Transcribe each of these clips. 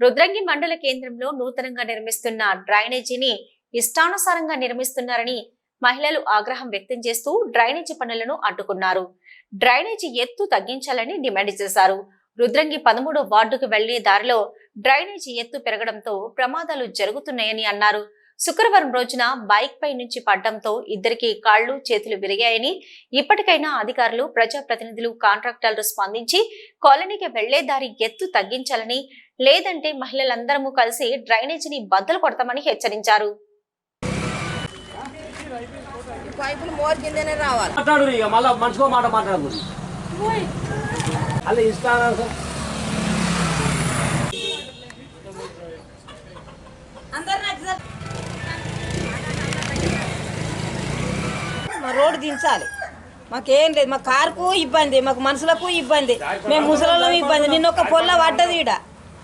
రుద్రంగి మండల కేంద్రంలో నూతనంగా నిర్మిస్తున్న డ్రైనేజీని ఇష్టానుసారంగా నిర్మిస్తున్నారని మహిళలు ఆగ్రహం వ్యక్తం చేస్తూ డ్రైనేజీ పనులను అడ్డుకున్నారు. డ్రైనేజీ ఎత్తు తగ్గించాలని డిమాండ్ చేశారు. రుద్రంగి పదమూడో వార్డుకు వెళ్ళే దారిలో డ్రైనేజీ ఎత్తు పెరగడంతో ప్రమాదాలు జరుగుతున్నాయని అన్నారు. శుక్రవారం రోజున బైక్ పై నుంచి పడ్డంతో ఇద్దరికి కాళ్ళు చేతులు విరిగాయని ఇప్పటికైనా అధికారులు ప్రజాప్రతినిధులు కాంట్రాక్టర్లు స్పందించి కాలనీకి వెళ్ళే దారి ఎత్తు తగ్గించాలని లేదంటే మహిళలందరము కలిసి డ్రైనేజీని బద్దలు కొడతామని హెచ్చరించారు. ఈ పైపులు మోర్ కిందనే రావాలి. మాట్లాడు ఇక మళ్ళీ మనిషికో మాట మాట్లాడదు అలా ఇస్తాను మా రోడ్డు దించాలి. మాకేం లేదు మా కారుకు ఇబ్బంది మాకు మనుషులకు ఇబ్బంది మేము ముసలిళ్ళం ఇబ్బంది. నిన్న ఒక పొల్ల పడ్డది ఈడ.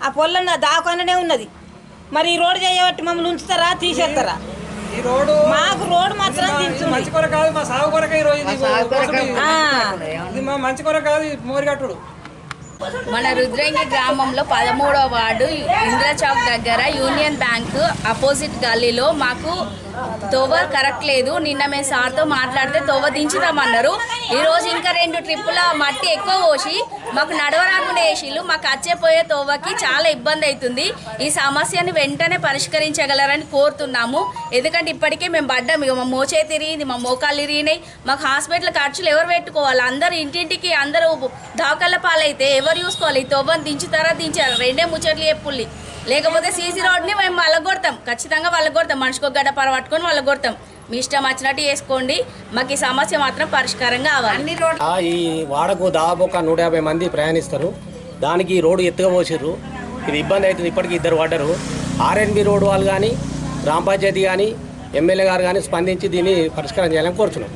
ఆ పొల్ల నా దాకానే ఉన్నది. మరి ఈ రోడ్డు చేయబట్టి మమ్మల్ని ఉంచుతారా తీసేస్తారా? ఈ రోడ్డు మాకు రోడ్డు మాత్రం మంచి కొర కాదు మా సాగు కొరక ఈ రోజు ఇది మా మంచి కొర కాదు మోరిగట్టుడు మన రుద్రంగి గ్రామంలో పదమూడవ వార్డు ఇంద్ర చౌక్ దగ్గర యూనియన్ బ్యాంక్ అపోజిట్ గల్లీలో మాకు తోవ కరెక్ట్ లేదు. నిన్న మేము సార్తో మాట్లాడితే తోవ దించుదామన్నారు. ఈరోజు ఇంకా రెండు ట్రిప్పుల మట్టి ఎక్కువ పోసి మాకు నడవరాకుండా వేసిళ్ళు మాకు అచ్చేపోయే తోవకి చాలా ఇబ్బంది అవుతుంది. ఈ సమస్యని వెంటనే పరిష్కరించగలరని కోరుతున్నాము. ఎందుకంటే ఇప్పటికే మేము పడ్డాము ఇక మా మోచే తిరిగింది మా మోకాలు ఇరిగినాయి మాకు హాస్పిటల్ ఖర్చులు ఎవరు పెట్టుకోవాలి? అందరు ఇంటింటికి అందరూ దావకళ్ళ పాలైతే ఎవరు చూసుకోవాలి? ఈ తొవ్వని దించుతారా దించారా? రెండే ముచ్చట్లు చెప్పుల్లి లేకపోతే సీసీ రోడ్ని మేము వాళ్ళగొడతాం ఖచ్చితంగా వాళ్ళగొడతాం మనిషికి ఒక గడ్డ పర పట్టుకొని వాళ్ళగొడతాం మీ ఇష్టం వచ్చినట్టు చేసుకోండి. మాకు ఈ సమస్య మాత్రం పరిష్కారం కావాలి. ఆ, ఈ వాడకు దాదాపు ఒక నూట యాభై మంది ప్రయాణిస్తారు. దానికి ఈ రోడ్డు ఎత్తుగా పోసారు ఇది ఇబ్బంది అవుతుంది. ఇప్పటికి ఇద్దరు పడ్డారు ఆర్ఎన్బి రోడ్డు వాళ్ళు కానీ గ్రామ పంచాయతీ కానీ ఎమ్మెల్యే గారు కానీ స్పందించి దీన్ని పరిష్కారం చేయాలని కోరుతున్నాం